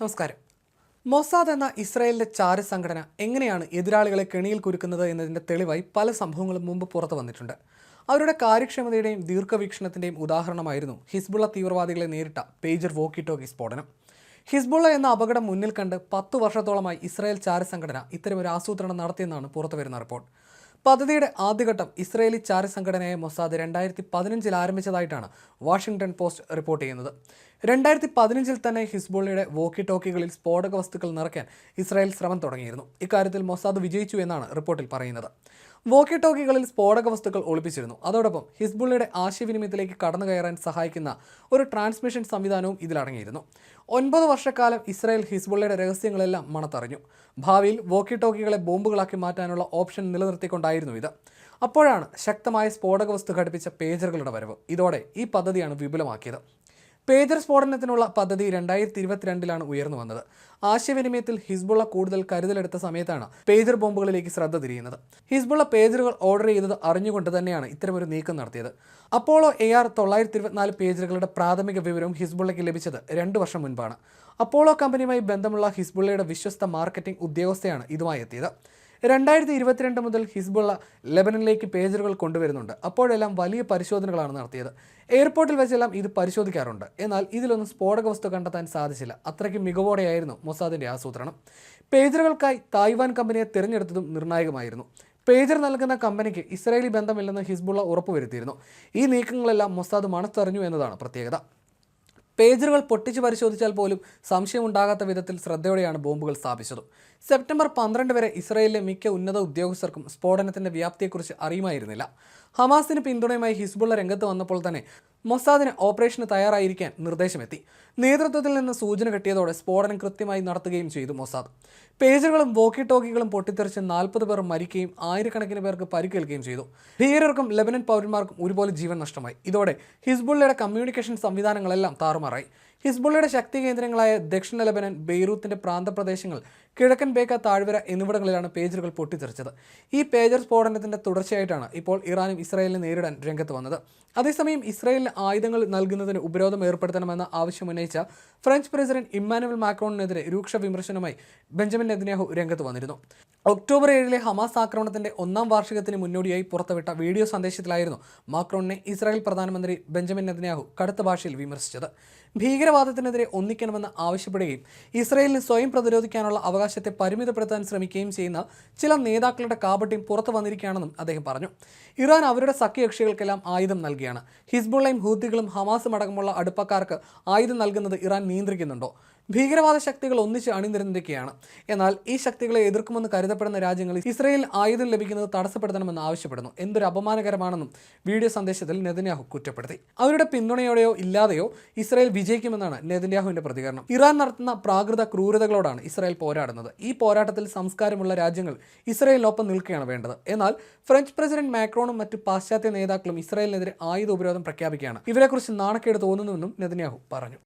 നമസ്കാരം. മൊസാദ് എന്ന ഇസ്രായേലിന്റെ ചാര സംഘടന എങ്ങനെയാണ് എതിരാളികളെ കെണിയിൽ കുരുക്കുന്നത് എന്നതിന്റെ തെളിവായി പല സംഭവങ്ങളും മുമ്പ് പുറത്തു വന്നിട്ടുണ്ട്. അവരുടെ കാര്യക്ഷമതയുടെയും ദീർഘവീക്ഷണത്തിന്റെയും ഉദാഹരണമായിരുന്നു ഹിസ്ബുള്ള തീവ്രവാദികളെ നേരിട്ട പേജർ വോക്കി ടോക്കി സ്ഫോടനം. ഹിസ്ബുള്ള എന്ന അപകടം മുന്നിൽ കണ്ട് പത്തു വർഷത്തോളമായി ഇസ്രായേൽ ചാര സംഘടന ഇത്തരമൊരു ആസൂത്രണം നടത്തിയെന്നാണ് പുറത്തുവരുന്ന റിപ്പോർട്ട്. പദ്ധതിയുടെ ആദ്യഘട്ടം ഇസ്രായേലി ചാര സംഘടനയായ മൊസാദ് രണ്ടായിരത്തി പതിനഞ്ചിൽ ആരംഭിച്ചതായിട്ടാണ് വാഷിംഗ്ടൺ പോസ്റ്റ് റിപ്പോർട്ട് ചെയ്യുന്നത്. രണ്ടായിരത്തി പതിനഞ്ചിൽ തന്നെ ഹിസ്ബുള്ളയുടെ വോക്കി ടോക്കികളിൽ സ്ഫോടക വസ്തുക്കൾ നിറയ്ക്കാൻ ഇസ്രായേൽ ശ്രമം തുടങ്ങിയിരുന്നു. ഇക്കാര്യത്തിൽ മൊസാദ് വിജയിച്ചു എന്നാണ് റിപ്പോർട്ടിൽ പറയുന്നത്. വോക്കി ടോക്കികളിൽ സ്ഫോടക വസ്തുക്കൾ ഒളിപ്പിച്ചിരുന്നു. അതോടൊപ്പം ഹിസ്ബുള്ളയുടെ ആശയവിനിമയത്തിലേക്ക് കടന്നു കയറാൻ സഹായിക്കുന്ന ഒരു ട്രാൻസ്മിഷൻ സംവിധാനവും ഇതിലടങ്ങിയിരുന്നു. ഒൻപത് വർഷക്കാലം ഇസ്രായേൽ ഹിസ്ബുള്ളയുടെ രഹസ്യങ്ങളെല്ലാം മണത്തറിഞ്ഞു. ഭാവിയിൽ വോക്കി ടോക്കികളെ ബോംബുകളാക്കി മാറ്റാനുള്ള ഓപ്ഷൻ നിലനിർത്തിക്കൊണ്ടായിരുന്നു ഇത്. അപ്പോഴാണ് ശക്തമായ സ്ഫോടക വസ്തു ഘടിപ്പിച്ച പേജറുകളുടെ വരവ്. ഇതോടെ ഈ പദ്ധതിയാണ് വിപുലമാക്കിയത്. പേജർ സ്ഫോടനത്തിനുള്ള പദ്ധതി രണ്ടായിരത്തി ഇരുപത്തിരണ്ടിലാണ് ഉയർന്നു വന്നത്. ആശയവിനിമയത്തിൽ ഹിസ്ബുള്ള കൂടുതൽ കരുതലെടുത്ത സമയത്താണ് പേജർ ബോംബുകളിലേക്ക് ശ്രദ്ധ തിരിയുന്നത്. ഹിസ്ബുള്ള പേജറുകൾ ഓർഡർ ചെയ്തത് അറിഞ്ഞുകൊണ്ട് തന്നെയാണ് ഇത്തരമൊരു നീക്കം നടത്തിയത്. അപ്പോളോ എ ആർ തൊള്ളായിരത്തി ഇരുപത്തിനാല് പേജറുകളുടെ പ്രാഥമിക വിവരവും ഹിസ്ബുള്ളയ്ക്ക് ലഭിച്ചത് രണ്ടു വർഷം മുൻപാണ്. അപ്പോളോ കമ്പനിയുമായി ബന്ധമുള്ള ഹിസ്ബുള്ളയുടെ വിശ്വസ്ത മാർക്കറ്റിംഗ് ഉദ്യോഗസ്ഥയാണ് ഇതുമായി എത്തിയത്. രണ്ടായിരത്തി ഇരുപത്തിരണ്ട് മുതൽ ഹിസ്ബുള്ള ലെബനനിലേക്ക് പേജറുകൾ കൊണ്ടുവരുന്നുണ്ട്. അപ്പോഴെല്ലാം വലിയ പരിശോധനകളാണ് നടത്തിയത്. എയർപോർട്ടിൽ വെച്ചെല്ലാം ഇത് പരിശോധിക്കാറുണ്ട്. എന്നാൽ ഇതിലൊന്നും സ്ഫോടക വസ്തു കണ്ടെത്താൻ സാധിച്ചില്ല. അത്രയ്ക്ക് മികവോടെയായിരുന്നു മൊസാദിന്റെ ആസൂത്രണം. പേജറുകൾക്കായി തായ്വാൻ കമ്പനിയെ തിരഞ്ഞെടുത്തതും നിർണായകമായിരുന്നു. പേജർ നൽകുന്ന കമ്പനിക്ക് ഇസ്രായേലി ബന്ധമില്ലെന്ന് ഹിസ്ബുള്ള ഉറപ്പുവരുത്തിയിരുന്നു. ഈ നീക്കങ്ങളെല്ലാം മൊസാദ് മണത്തറിഞ്ഞു എന്നതാണ് പ്രത്യേകത. പേജറുകൾ പൊട്ടിച്ച് പരിശോധിച്ചാൽ പോലും സംശയമുണ്ടാകാത്ത വിധത്തിൽ ശ്രദ്ധയോടെയാണ് ബോംബുകൾ സ്ഥാപിച്ചത്. സെപ്റ്റംബർ പന്ത്രണ്ട് വരെ ഇസ്രായേലിലെ മിക്ക ഉന്നത ഉദ്യോഗസ്ഥർക്കും സ്ഫോടനത്തിന്റെ വ്യാപ്തിയെക്കുറിച്ച് അറിയുമായിരുന്നില്ല. ഹമാസിന് പിന്തുണയുമായി ഹിസ്ബുള്ള രംഗത്ത് വന്നപ്പോൾ തന്നെ മൊസാദിന് ഓപ്പറേഷന് തയ്യാറായിരിക്കാൻ നിർദ്ദേശമെത്തി. നേതൃത്വത്തിൽ നിന്ന് സൂചന കിട്ടിയതോടെ സ്ഫോടനം കൃത്യമായി നടത്തുകയും ചെയ്തു മൊസാദ്. പേജുകളും വോക്കി ടോക്കികളും പൊട്ടിത്തെറിച്ച് നാൽപ്പത് പേർ മരിക്കുകയും ആയിരക്കണക്കിന് പേർക്ക് പരിക്കേൽക്കുകയും ചെയ്തു. ഭീകരർക്കും ലെബനൻ പൗരന്മാർക്കും ഒരുപോലെ ജീവൻ നഷ്ടമായി. ഇതോടെ ഹിസ്ബുള്ളയുടെ കമ്മ്യൂണിക്കേഷൻ സംവിധാനങ്ങളെല്ലാം താറുമാറായി. ഹിസ്ബുള്ളയുടെ ശക്തി കേന്ദ്രങ്ങളായ ദക്ഷിണ ലബനൻ ബെയ്റൂത്തിന്റെ പ്രാന്തപ്രദേശങ്ങൾ കിഴക്കൻ ബേക്ക താഴ്വര എന്നിവിടങ്ങളിലാണ് പേജറുകൾ പൊട്ടിത്തെറിച്ചത്. ഈ പേജർ സ്ഫോടനത്തിന്റെ തുടർച്ചയായിട്ടാണ് ഇപ്പോൾ ഇറാനും ഇസ്രായേലിനെ നേരിടാൻ രംഗത്ത് വന്നത്. അതേസമയം ഇസ്രായേലിന് ആയുധങ്ങൾ നൽകുന്നതിന് ഉപരോധം ഏർപ്പെടുത്തണമെന്ന ആവശ്യം ഉന്നയിച്ച ഫ്രഞ്ച് പ്രസിഡന്റ് ഇമ്മാനുവൽ മാക്രോണിനെതിരെ രൂക്ഷ വിമർശനവുമായി ബെഞ്ചമിൻ നെതന്യാഹു രംഗത്ത് വന്നിരുന്നു. ഒക്ടോബർ ഏഴിലെ ഹമാസ് ആക്രമണത്തിന്റെ ഒന്നാം വാർഷികത്തിന് മുന്നോടിയായി പുറത്തുവിട്ട വീഡിയോ സന്ദേശത്തിലായിരുന്നു മാക്രോണിനെ ഇസ്രായേൽ പ്രധാനമന്ത്രി ബെഞ്ചമിൻ നെതന്യാഹു കടുത്ത ഭാഷയിൽ വിമർശിച്ചത്. ഭീകരവാദത്തിനെതിരെ ഒന്നിക്കണമെന്ന് ആവശ്യപ്പെടുകയും ഇസ്രായേലിന് സ്വയം പ്രതിരോധിക്കാനുള്ള അവകാശത്തെ പരിമിതപ്പെടുത്താൻ ശ്രമിക്കുകയും ചെയ്യുന്ന ചില നേതാക്കളുടെ കാപട്യം പുറത്തു വന്നിരിക്കുകയാണെന്നും അദ്ദേഹം പറഞ്ഞു. ഇറാൻ അവരുടെ സഖ്യകക്ഷികൾക്കെല്ലാം ആയുധം നൽകിയാണ്. ഹിസ്ബുള്ളയും ഹൂത്തികളും ഹമാസും അടക്കമുള്ള അടുപ്പക്കാർക്ക് ആയുധം നൽകുന്നത് ഇറാൻ നിയന്ത്രിക്കുന്നുണ്ടോ? ഭീകരവാദ ശക്തികൾ ഒന്നിച്ച് അണിനിരന്നിരിക്കുകയാണ്. എന്നാൽ ഈ ശക്തികളെ എതിർക്കുമെന്ന് കരുതപ്പെടുന്ന രാജ്യങ്ങൾ ഇസ്രയേൽ ആയുധം ലഭിക്കുന്നത് തടസ്സപ്പെടുത്തണമെന്ന് ആവശ്യപ്പെടുന്നു. എന്തൊരു അപമാനകരമാണെന്നും വീഡിയോ സന്ദേശത്തിൽ നെതന്യാഹു കുറ്റപ്പെടുത്തി. അവരുടെ പിന്തുണയോടെയോ ഇല്ലാതെയോ ഇസ്രയേൽ വിജയിക്കുമെന്നാണ് നെതന്യാഹുവിന്റെ പ്രതികരണം. ഇറാൻ നടത്തുന്ന പ്രാകൃത ക്രൂരതകളോടാണ് ഇസ്രായേൽ പോരാടുന്നത്. ഈ പോരാട്ടത്തിൽ സംസ്കാരമുള്ള രാജ്യങ്ങൾ ഇസ്രയേലിനൊപ്പം നിൽക്കുകയാണ് വേണ്ടത്. എന്നാൽ ഫ്രഞ്ച് പ്രസിഡന്റ് മാക്രോണും മറ്റ് പാശ്ചാത്യ നേതാക്കളും ഇസ്രായേലിനെതിരെ ആയുധ ഉപരോധം പ്രഖ്യാപിക്കുകയാണ്. ഇവരെക്കുറിച്ച് നാണക്കേട് തോന്നുന്നുവെന്നും നെതന്യാഹു പറഞ്ഞു.